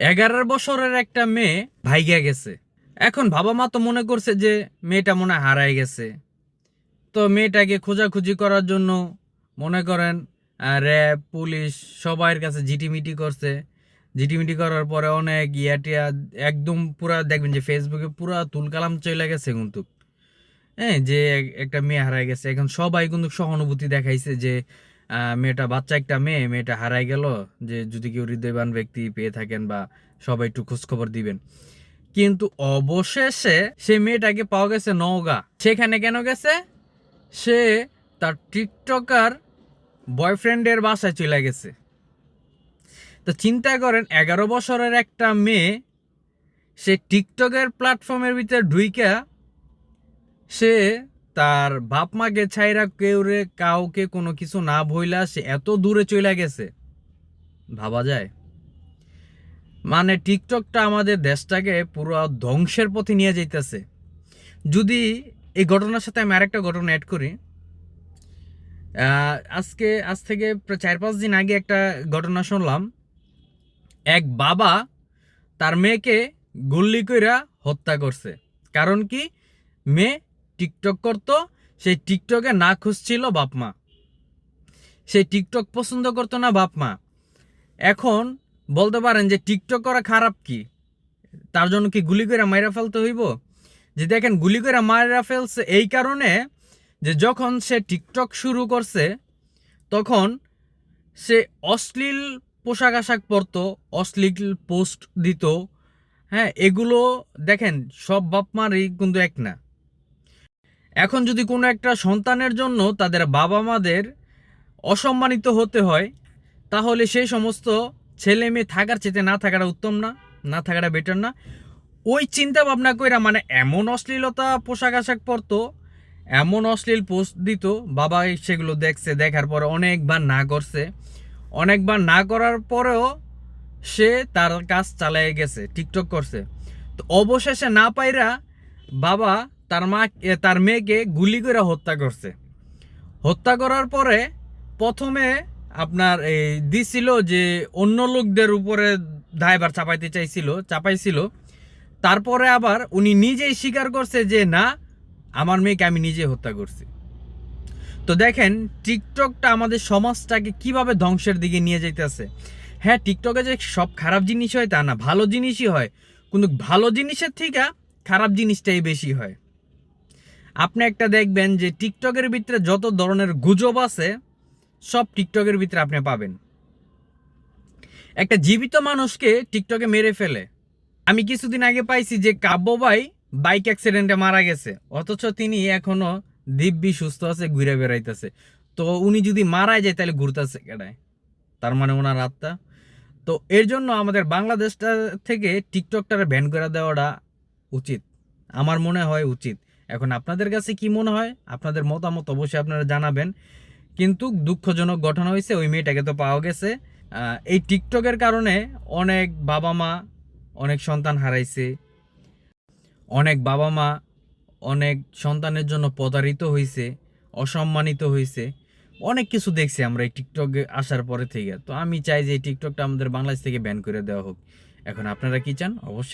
এগারো বছরের একটা মেয়ে ভাইগা গেছে। এখন বাবা মা তো মনে করছে যে মেয়েটা মনে হারাই গেছে। তো মেয়েটাকে খোঁজাখুঁজি করার জন্য মনে করেন র্যাব, পুলিশ সবার কাছে জিটিমিটি করছে। জিটিমিটি করার পরে অনেক ইয়াটিয়া একদম পুরা দেখবেন যে ফেসবুকে পুরা তুলকালাম চলে গেছে কিন্তু। হ্যাঁ যে একটা মেয়ে হারাই গেছে। এখন সবাই কিন্তু সহানুভূতি দেখাইছে যে মেয়েটা বাচ্চা একটা মেয়ে, মেয়েটা হারাই গেল, যে যদি কেউ হৃদয়বান ব্যক্তি পেয়ে থাকেন বা সবাই একটু খোঁজখবর দিবেন। কিন্তু অবশেষে সে মেয়েটাকে পাওয়া গেছে নওগাঁ। সেখানে কেন গেছে? সে তার টিকটকার বয়ফ্রেন্ডের বাসায় চলে গেছে। তো চিন্তা করেন, এগারো বছরের একটা মেয়ে, সে টিকটকের প্ল্যাটফর্মের ভিতরে ঢুইকা, সে তার বাপ মাকে ছাইরা কেউ রে কাউকে কোনো কিছু না ভইলা সে এত দূরে চলে গেছে। ভাবা যায়। মানে টিকটকটা আমাদের দেশটাকে পুরো ধ্বংসের পথে নিয়ে যাইতেছে। যদি এই ঘটনার সাথে আমি আরেকটা ঘটনা অ্যাড করি আজকে, আজ থেকে প্রায় চার পাঁচ দিন আগে একটা ঘটনা শুনলাম। এক বাবা তার মেয়েকে গুল্লি কইরা হত্যা করছে। কারণ কি? মেয়ে টিকটক করতো, সেই টিকটকে না খুঁজছিল বাপ মা সেই টিকটক পছন্দ করতো না বাপ মা এখন বলতে পারেন যে টিকটক করা খারাপ কি? তার জন্য কি গুলি করে মাইরা ফেলতে হইব? যে দেখেন, গুলি করে মাইরা ফেলছে এই কারণে যে যখন সে টিকটক শুরু করছে, তখন সে অশ্লীল পোশাক আশাক পরতো, অশ্লীল পোস্ট দিত। হ্যাঁ এগুলো দেখেন, সব বাপমারই কিন্তু এক না। এখন যদি কোনো একটা সন্তানের জন্য তাদের বাবা মাদের অসম্মানিত হতে হয়, তাহলে সেই সমস্ত ছেলে মেয়ে থাকার চেতে না থাকাটা উত্তম না না থাকাটা বেটার না। ওই চিন্তা ভাবনা কইরা মানে এমন অশ্লীলতা পোশাক আশাক পরতো, এমন অশ্লীল পোস্ট দিত, বাবা সেগুলো দেখছে, দেখার পরে অনেকবার না করছে। অনেকবার না করার পরেও সে তার কাজ চালিয়ে গেছে, টিকটক করছে। তো অবশেষে না পাইরা বাবা তার মা তার মেয়েকে গুলি করে হত্যা করছে। হত্যা করার পরে প্রথমে আপনার এই দিছিল যে অন্য লোকদের উপরে দায়ভার চাপাইতে চাইছিল, চাপাইছিল। তারপরে আবার উনি নিজেই স্বীকার করছে যে, না, আমার মেয়েকে আমি নিজে হত্যা করছি। তো দেখেন, টিকটকটা আমাদের সমাজটাকে কীভাবে ধ্বংসের দিকে নিয়ে যাইতেছে। হ্যাঁ টিকটকে যে সব খারাপ জিনিস হয় তা না, ভালো জিনিসই হয়। কিন্তু ভালো জিনিসের থেকে খারাপ জিনিসটাই বেশি হয়। আপনি একটা দেখবেন যে টিকটকের ভিতরে যত ধরনের গুজব আছে, সব টিকটকের ভিতরে আপনি পাবেন। একটা জীবিত মানুষকে টিকটকে মেরে ফেলে। আমি কিছুদিন আগে পাইছি যে কাব্য ভাই বাইক অ্যাক্সিডেন্টে মারা গেছে। অথচ তিনি এখনও দিব্যি, সুস্থ আছে, ঘুরে বেড়াইতেছে। তো উনি যদি মারা যায়, তাহলে ঘুরতেছে কেডায়? তার মানে ওনার আত্মা। তো এর জন্য আমাদের বাংলাদেশটা থেকে টিকটকটারে ব্যান করে দেওয়াটা উচিত। আমার মনে হয় উচিত। এখন আপনাদের কাছে কি মনে হয়? আপনাদের মতামত অবশ্যই আপনারা জানাবেন। কিন্তু দুঃখজনক ঘটনা হয়েছে, ওই মেয়েটাকে তো পাওয়া গেছে। এই টিকটকের কারণে অনেক বাবা মা অনেক সন্তান হারাইছে। অনেক বাবা মা অনেক সন্তানের জন্য প্রতারিত হয়েছে অসম্মানিত হয়েছে অনেক কিছু দেখছি আমরা এই টিকটকে আসার পরে থেকে। তো আমি চাই যে এই টিকটকটা আমাদের বাংলাদেশ থেকে ব্যান করে দেওয়া হোক। এখন আপনারা কি চান? অবশ্যই